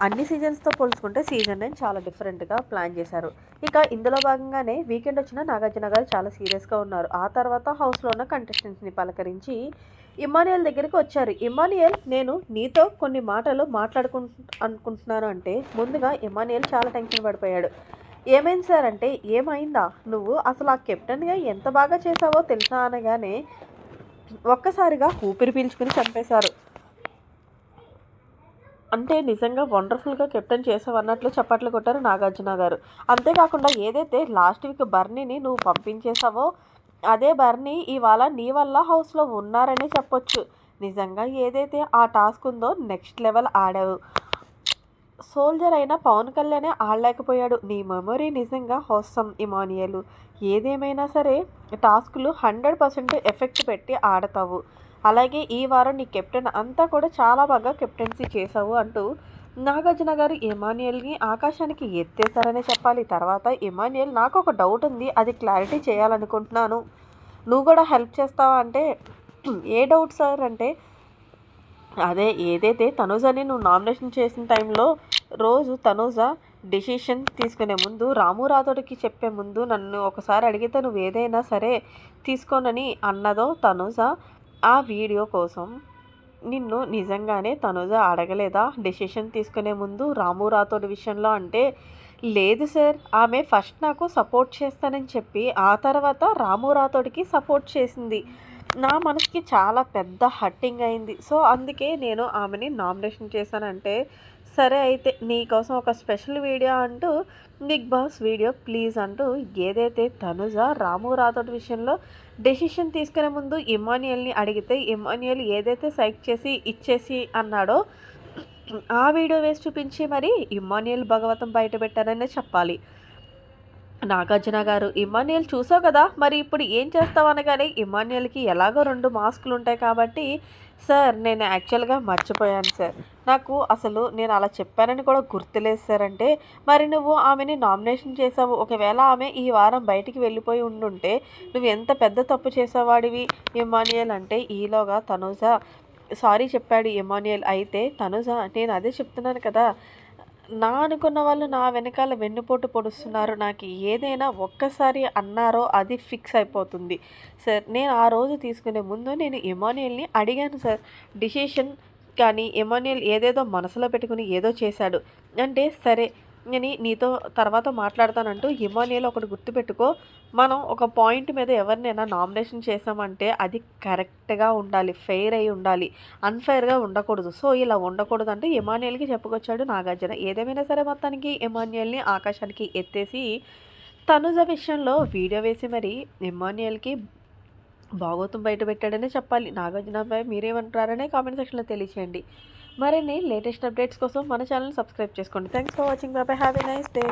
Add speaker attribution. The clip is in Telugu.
Speaker 1: అన్ని సీజన్స్తో పోల్చుకుంటే సీజన్ నైన్ చాలా డిఫరెంట్గా ప్లాన్ చేశారు. ఇక ఇందులో భాగంగానే వీకెండ్ వచ్చిన నాగార్జున గారు చాలా సీరియస్గా ఉన్నారు. ఆ తర్వాత హౌస్లో ఉన్న కంటెస్టెంట్స్ని పలకరించి ఇమానియల్ దగ్గరికి వచ్చారు. ఇమానియల్ నేను నీతో కొన్ని మాటలు మాట్లాడుకు అనుకుంటున్నాను అంటే ముందుగా ఇమానియల్ చాలా టెన్షన్ పడిపోయాడు. ఏమైంది సార్ అంటే ఏమైందా? నువ్వు అసలు ఆ కెప్టెన్గా ఎంత బాగా చేసావో తెలుసా అనగానే ఒక్కసారిగా ఊపిరి పీల్చుకుని చంపేశారు. అంటే నిజంగా వండర్ఫుల్గా కెప్టెన్ చేసావు అన్నట్లు చప్పట్లు కొట్టారు నాగార్జున గారు. అంతేకాకుండా ఏదైతే లాస్ట్ వీక్ బర్నీని నువ్వు పంపించేసావో అదే బర్నీ ఇవాళ నీ వల్ల హౌస్లో ఉన్నారని చెప్పొచ్చు. నిజంగా ఏదైతే ఆ టాస్క్ ఉందో నెక్స్ట్ లెవెల్ ఆడావు. సోల్జర్ అయిన పవన్ కళ్యాణే ఆడలేకపోయాడు. నీ మెమొరీ నిజంగా హోసం ఇమానియలు. ఏదేమైనా సరే టాస్కులు హండ్రెడ్ పర్సెంట్ ఎఫెక్ట్ పెట్టి ఆడతావు. అలాగే ఈ వారం నీ కెప్టెన్ అంతా కూడా చాలా బాగా కెప్టెన్సీ చేసావు అంటూ నాగార్జున గారు ఎమాన్యుయల్ని ఆకాశానికి ఎత్తేశారనే చెప్పాలి. తర్వాత ఇమానియల్ నాకు ఒక డౌట్ ఉంది అది క్లారిటీ చేయాలనుకుంటున్నాను. నువ్వు కూడా హెల్ప్ చేస్తావా అంటే ఏ డౌట్ సార్ అంటే అదే ఏదైతే తనుజని నువ్వు నామినేషన్ చేసిన టైంలో రోజు తనుజ డిసిషన్ తీసుకునే ముందు రాము రాథోడికి చెప్పే ముందు నన్ను ఒకసారి అడిగితే నువ్వు ఏదైనా సరే తీసుకోనని అన్నదో తనుజ ఆ వీడియో కోసం నిన్ను నిజంగానే తనుజ అడగలేదా? డెసిషన్ తీసుకునే ముందు రాము రాథోడ్ విషయంలో అంటే లేదు సార్ ఆమె ఫస్ట్ నాకు సపోర్ట్ చేస్తానని చెప్పి ఆ తర్వాత రాము రాథోడ్కి సపోర్ట్ చేసింది. నా మనసుకి చాలా పెద్ద హట్టింగ్ అయింది. సో అందుకే నేను ఆమెని నామినేషన్ చేశానంటే సరే అయితే నీకోసం ఒక స్పెషల్ వీడియో అంటూ బిగ్ బాస్ వీడియో ప్లీజ్ అంటూ ఏదైతే తనుజ రాము రాథోడ్ విషయంలో డెసిషన్ తీసుకునే ముందు ఇమానియల్ని అడిగితే ఇమాన్యుయల్ ఏదైతే సైక్ చేసి ఇచ్చేసి అన్నాడో ఆ వీడియో వేసి చూపించి మరి ఇమానియల్ భగవతం బయట పెట్టారనే చెప్పాలి. నాగార్జున గారు ఇమానియల్ చూసావు కదా మరి ఇప్పుడు ఏం చేస్తావు అనగానే ఇమానియల్కి ఎలాగో రెండు మాస్కులు ఉంటాయి కాబట్టి సార్ నేను యాక్చువల్గా మర్చిపోయాను సార్. నాకు అసలు నేను అలా చెప్పానని కూడా గుర్తులేదు సార్ అంటే మరి నువ్వు ఆమెని నామినేషన్ చేసావు. ఒకవేళ ఆమె ఈ వారం బయటికి వెళ్ళిపోయి ఉండుంటే నువ్వు ఎంత పెద్ద తప్పు చేసేవాడివి? ఇమాన్యుయల్ అంటే ఈలోగా తనుజ. సారీ చెప్పాడు ఇమానియల్ అయితే తనుజ నేను అదే చెప్తున్నాను కదా నా అనుకున్న వాళ్ళు నా వెనకాల వెన్నుపోటు పొడుస్తున్నారు. నాకు ఏదైనా ఒక్కసారి అన్నారో అది ఫిక్స్ అయిపోతుంది. సార్ నేను ఆ రోజు తీసుకునే ముందు నేను ఇమానియల్ని అడిగాను సార్. డిసిషన్ కానీ ఇమానియల్ ఏదేదో మనసులో పెట్టుకుని ఏదో చేశాడు. అంటే సరే అని నీతో తర్వాత మాట్లాడతానంటూ ఇమానియల్ ఒకటి గుర్తుపెట్టుకో. మనం ఒక పాయింట్ మీద ఎవరినైనా నామినేషన్ చేసామంటే అది కరెక్ట్గా ఉండాలి ఫెయిర్ అయి ఉండాలి అన్ఫెయిర్గా ఉండకూడదు. సో ఇలా ఉండకూడదు అంటే ఇమానియల్కి చెప్పుకొచ్చాడు నాగార్జున. ఏదేమైనా సరే మొత్తానికి ఇమానియల్ని ఆకాశానికి ఎత్తేసి తనుజ విషయంలో వీడియో వేసి మరి ఇమానియల్కి భాగోతం బయట పెట్టాడనే చెప్పాలి. నాగార్జునపై మీరేమంటారనే కామెంట్ సెక్షన్లో తెలియచేయండి. మరిన్ని లేటెస్ట్ అప్డేట్స్ కోసం మన ఛానల్ సబ్స్క్రైబ్ చేసుకోండి. Thanks for watching. బాబాయ్ హ్యావ్ ఎ నైస్ డే.